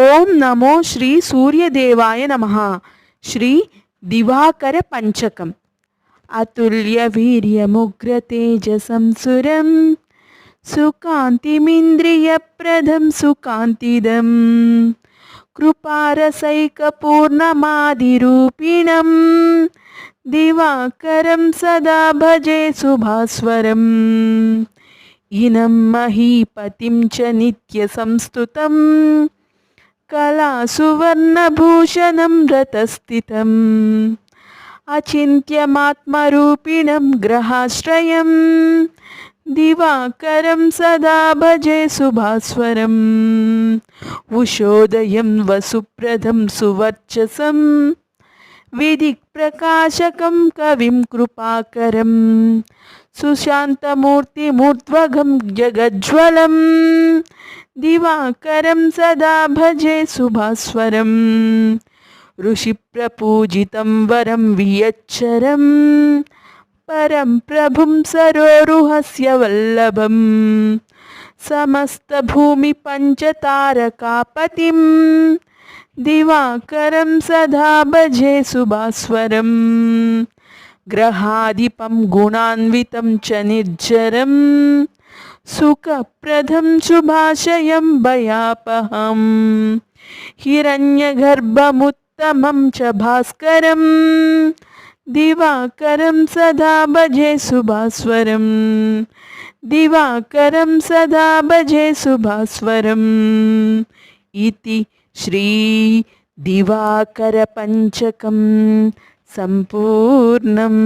ఓం నమో శ్రీ సూర్యదేవాయ నమ. శ్రీ దివాకర పంచకం. అతుల్య వీర్యముగ్ర తేజసం సుకాంతిమింద్రియ ప్రదం సుకాంతిదం. కృపారసైకపూర్ణమాదిరూపిణం దివాకరం సదా భజే శుభాస్వరం ఇనం మహీపతిం చ నిత్య సంస్థుతం కళాసువర్ణభూషణం రతస్థితం అచింత్యమాత్మరూపిణం గ్రహాశ్రయం. దివాకరం సదా భజే సుభాస్వరం. ఉషోదయం వసుప్రదం సువర్చసం. విదిక్ప్రకాశకం కవిం కృపాకరం. సుశాంతమూర్తిమూర్ధ్వగం జగజ్వలం. దివాకరం సదా భజే శుభాస్వరం ఋషిప్రపూజితం వరం వియచ్చరం. పరం ప్రభుం సరోరుహస్య వల్లభం. సమస్తభూమి दिवाकरं सदा भजे सुभास्वरम्। ग्रहाधिपं गुणान्वितं च निर्जरम्। सुखप्रदं शुभाशयं भयापहम्। हिरण्यगर्भमुत्तमं च भास्करम्। दिवाकरं सदा भजे सुभास्वरम्। दिवाकरं सदा भजे सुभास्वरम्। इति శ్రీ దివాకర పంచకం సంపూర్ణం.